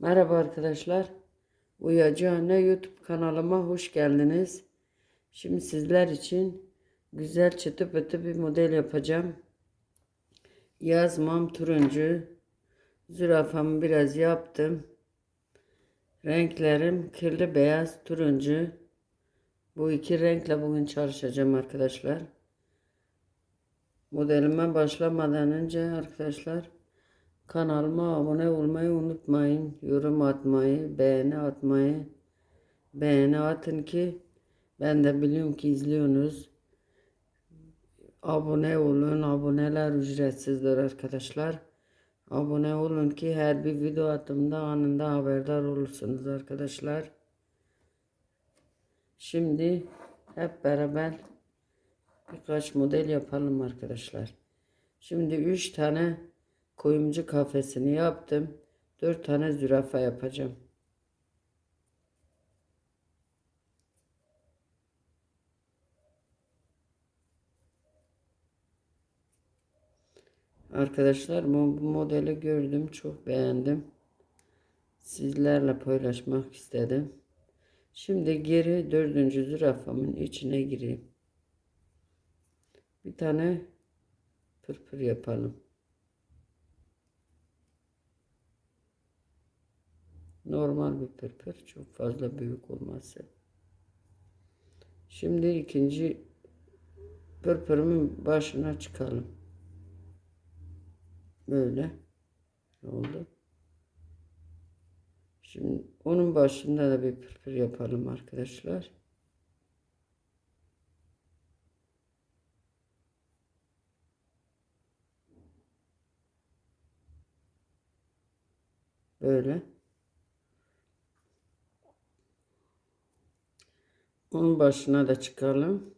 Merhaba arkadaşlar. Uyacı Anne YouTube kanalıma hoş geldiniz. Şimdi sizler için güzel çıtı pıtı bir model yapacağım. Yazmam turuncu. Zürafamı biraz yaptım. Renklerim kirli beyaz turuncu. Bu iki renkle bugün çalışacağım arkadaşlar. Modelime başlamadan önce arkadaşlar Kanalıma abone olmayı unutmayın. Yorum atmayı, beğeni atmayı. Beğeni atın ki ben de biliyorum ki izliyorsunuz. Abone olun. Aboneler ücretsizdir arkadaşlar. Abone olun ki her bir video attığımda anında haberdar olursunuz arkadaşlar. Şimdi hep beraber birkaç model yapalım arkadaşlar. Şimdi 3 tane Kuyumcu kafesini yaptım. Dört tane zürafa yapacağım. Arkadaşlar bu, bu modeli gördüm. Çok beğendim. Sizlerle paylaşmak istedim. Şimdi geri dördüncü zürafamın içine gireyim. Bir tane pırpır yapalım. Normal bir pırpır. Çok fazla büyük olması. Şimdi ikinci pırpırımın başına çıkalım. Böyle oldu. Şimdi onun başında da bir pırpır yapalım arkadaşlar. Böyle. Onun başına da çıkalım.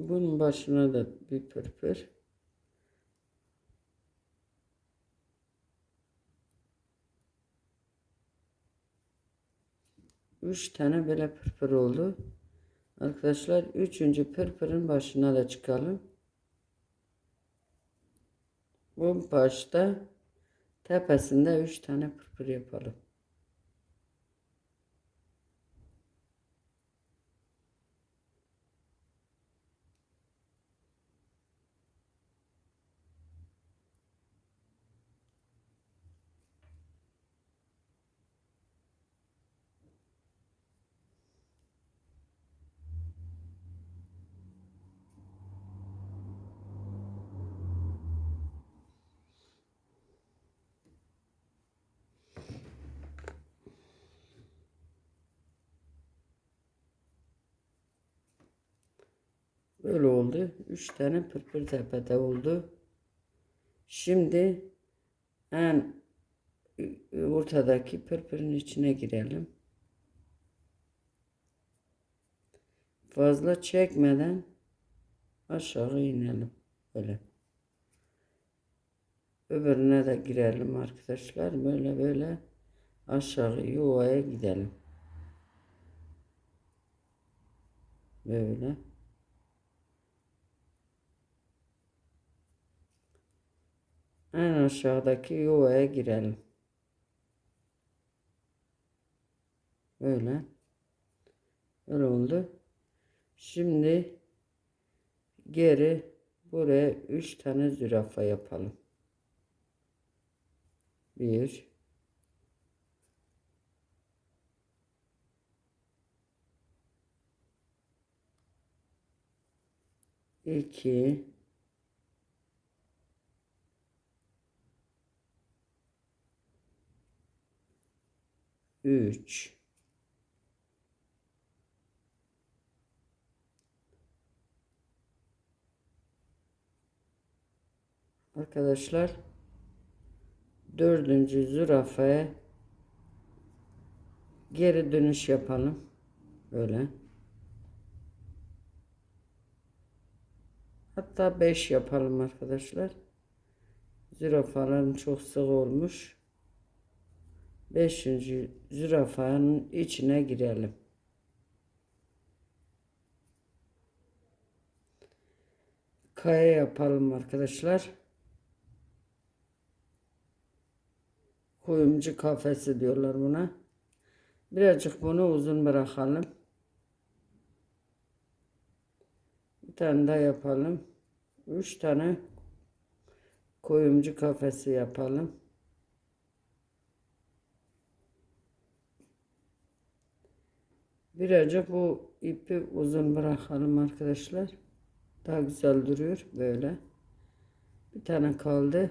Bunun başına da bir pırpır. Üç tane böyle pırpır oldu. Arkadaşlar üçüncü pırpırın başına da çıkalım. Bu başta tepesinde üç tane pırpır yapalım. Böyle oldu. Üç tane pırpır tepede oldu. Şimdi en ortadaki pırpırın içine girelim. Fazla çekmeden aşağı inelim. Böyle. Öbürüne de girelim arkadaşlar. Böyle böyle aşağı yuvaya gidelim. Böyle. En aşağıdaki yuvaya girelim. Böyle. Böyle oldu. Şimdi geri buraya üç tane zürafa yapalım. Bir. iki, üç, Arkadaşlar dördüncü zürafaya geri dönüş yapalım. Böyle. Hatta beş yapalım arkadaşlar. Zürafaların çok sık olmuş. Beşinci zürafanın içine girelim. Kaya yapalım arkadaşlar. Kuyumcu kafesi diyorlar buna. Birazcık bunu uzun bırakalım. Bir tane daha yapalım. Üç tane kuyumcu kafesi yapalım. Birazcık bu ipi uzun bırakalım arkadaşlar. Daha güzel duruyor böyle. Bir tane kaldı.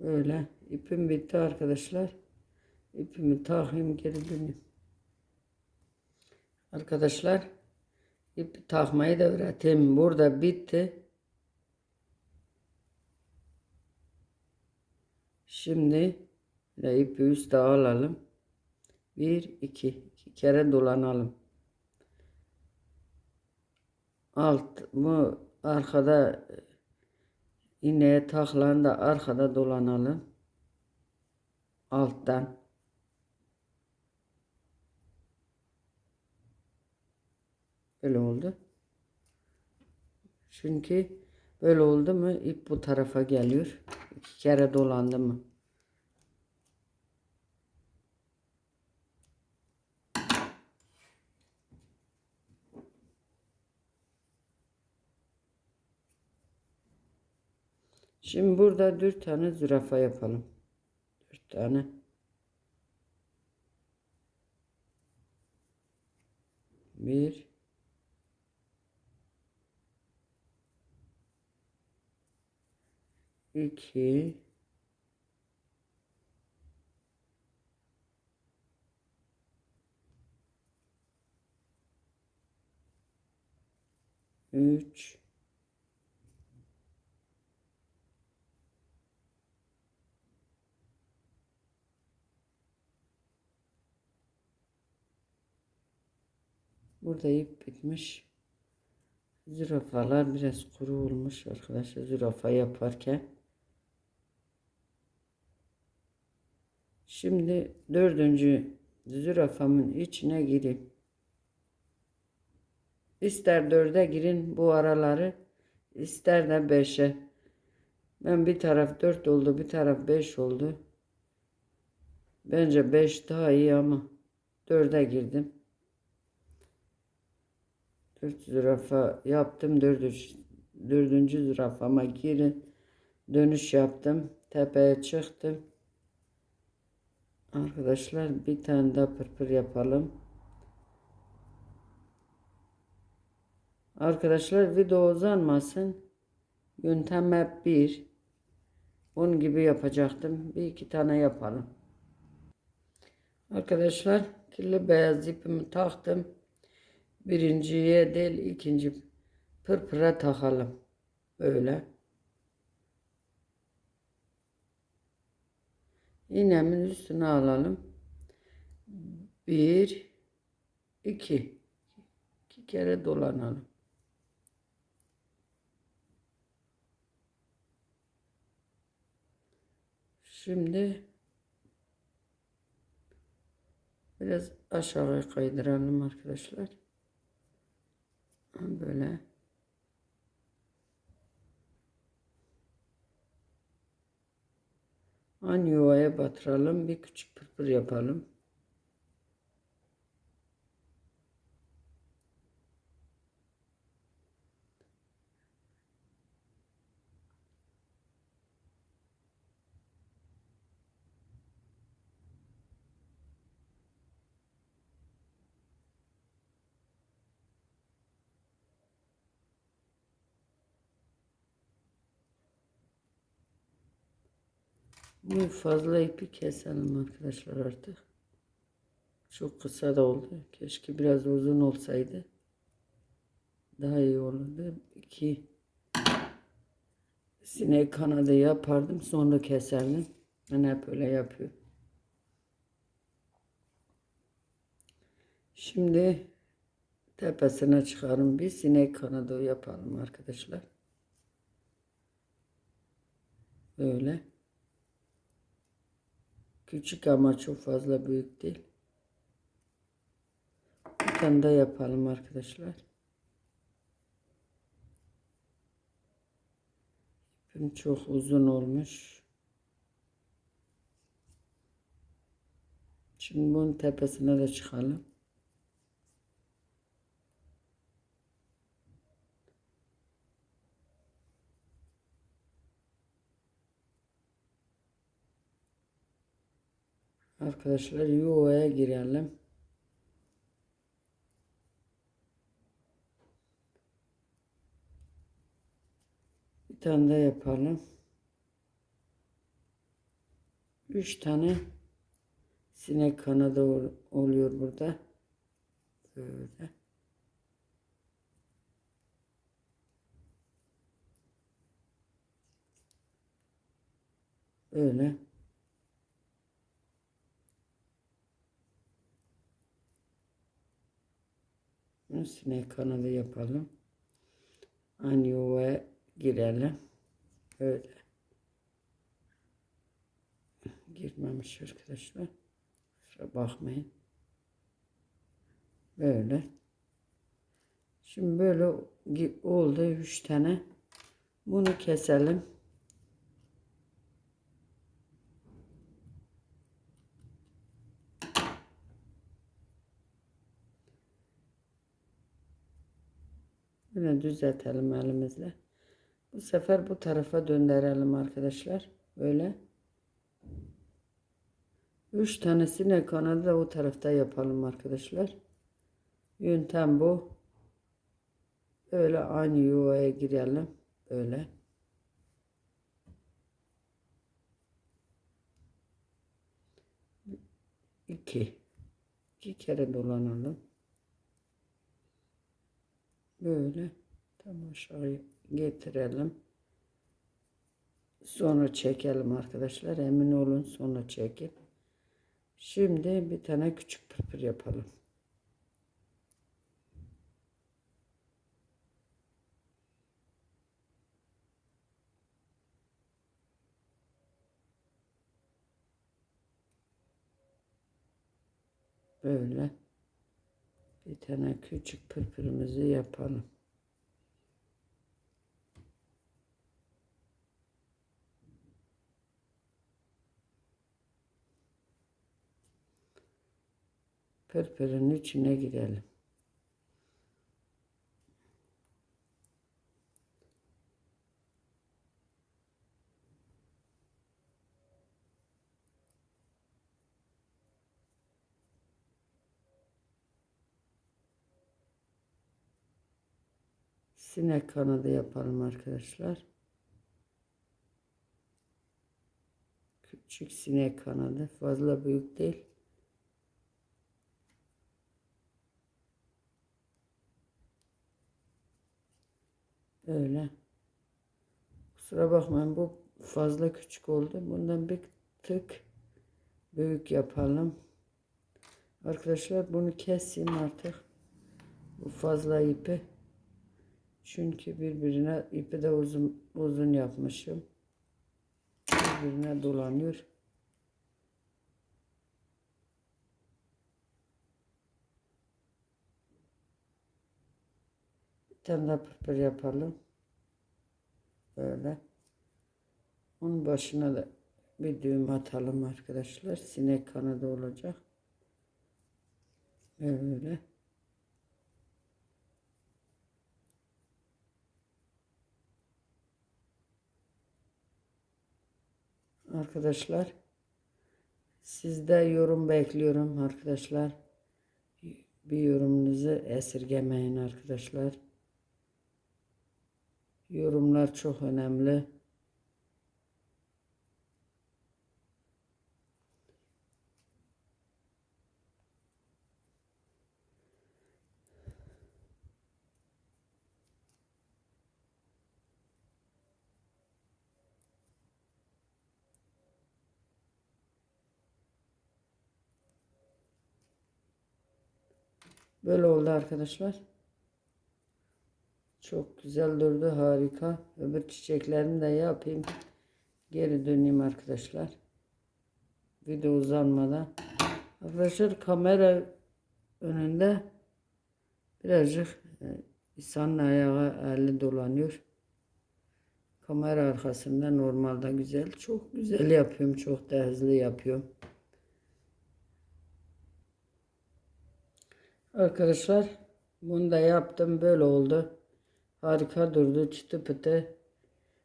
Böyle ipim bitti arkadaşlar. İpimi takayım geri döneyim. Arkadaşlar ip takmayı da öğreteyim. Burada bitti. Şimdi ipi üstte alalım. Bir, iki. iki kere dolanalım. Alt bu arkada iğneye takılan da arkada dolanalım. Alttan. Böyle oldu. Çünkü böyle oldu mu ip bu tarafa geliyor. İki kere dolandı mı? Şimdi burada dört tane zürafa yapalım. Dört tane. Bir. iki, üç, Burada ip bitmiş. Zürafalar biraz kuru olmuş arkadaşlar zürafa yaparken. Şimdi dördüncü zürafamın içine girin. İster dörde girin bu araları ister de beşe. Ben bir taraf dört oldu bir taraf beş oldu. Bence beş daha iyi ama dörde girdim. Dört zürafa yaptım. Dördüncü, dördüncü zürafama girin. Dönüş yaptım. Tepeye çıktım. Arkadaşlar bir tane daha pırpır yapalım. Arkadaşlar video uzanmasın. Yöntem hep bir. Onun gibi yapacaktım. Bir iki tane yapalım. Arkadaşlar kirli beyaz ipimi taktım. Birinciye değil ikinci pırpıra takalım. Böyle. İğnemin üstüne alalım. Bir, iki. iki kere dolanalım. Şimdi biraz aşağı kaydıralım arkadaşlar. Böyle. An yuvaya batıralım. Bir küçük pırpır yapalım. Bu fazla ipi keselim arkadaşlar artık. Çok kısa da oldu. Keşke biraz uzun olsaydı. Daha iyi olurdu. İki sinek kanadı yapardım. Sonra keserdim. Ben hep öyle yapıyorum. Şimdi tepesine çıkarım. Bir sinek kanadı yapalım arkadaşlar. Böyle. Küçük ama çok fazla büyük değil. Bir tane de yapalım arkadaşlar. İpim çok uzun olmuş. Şimdi bunun tepesine de çıkalım. Arkadaşlar yuvaya girelim. Bir tane de yapalım. Üç tane sinek kanadı ol- oluyor burada. Böyle. Böyle. Sinek kanadı yapalım. Aynı yuvaya girelim. Öyle. Girmemiş arkadaşlar. Kusura bakmayın. Böyle. Şimdi böyle oldu üç tane. Bunu keselim. Böyle düzeltelim elimizle. Bu sefer bu tarafa döndürelim arkadaşlar. Böyle. Üç tanesini kanadı da o tarafta yapalım arkadaşlar. Yöntem bu. Böyle aynı yuvaya girelim. Böyle. İki. İki kere dolanalım. Böyle tam aşağıya getirelim. Sonra çekelim arkadaşlar. Emin olun sonra çekin. Şimdi bir tane küçük pırpır yapalım. Böyle bir tane küçük pırpırımızı yapalım. Pırpırın içine girelim. Sinek kanadı yapalım arkadaşlar. Küçük sinek kanadı. Fazla büyük değil. Böyle. Kusura bakmayın bu fazla küçük oldu. Bundan bir tık büyük yapalım. Arkadaşlar bunu keseyim artık. Bu fazla ipi. Çünkü birbirine ipi de uzun uzun yapmışım. Birbirine dolanıyor. Bir tane daha pırpır yapalım. Böyle. Onun başına da bir düğüm atalım arkadaşlar. Sinek kanadı olacak. Böyle. Arkadaşlar sizde yorum bekliyorum arkadaşlar. Bir yorumunuzu esirgemeyin arkadaşlar. Yorumlar çok önemli. Böyle oldu arkadaşlar. Çok güzel durdu. Harika. Öbür çiçeklerimi de yapayım. Geri döneyim arkadaşlar. Video uzanmadan. Arkadaşlar kamera önünde birazcık e, insanın ayağı eli dolanıyor. Kamera arkasında normalde güzel. Çok güzel yapıyorum. Çok da hızlı yapıyorum. Arkadaşlar bunu da yaptım. Böyle oldu. Harika durdu. Çıtı pıtı.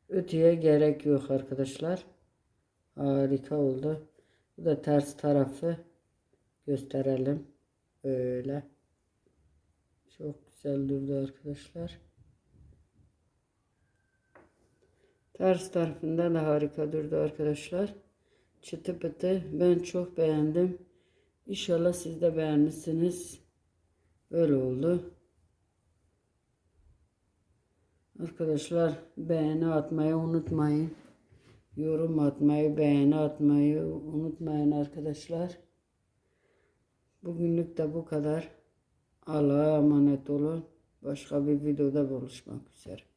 Ütüye gerek yok arkadaşlar. Harika oldu. Bu da ters tarafı gösterelim. Böyle. Çok güzel durdu arkadaşlar. Ters tarafında da harika durdu arkadaşlar. Çıtı pıtı. Ben çok beğendim. İnşallah siz de beğenirsiniz. Böyle oldu. Arkadaşlar beğeni atmayı unutmayın. Yorum atmayı, beğeni atmayı unutmayın arkadaşlar. Bugünlük de bu kadar. Allah'a emanet olun. Başka bir videoda buluşmak üzere.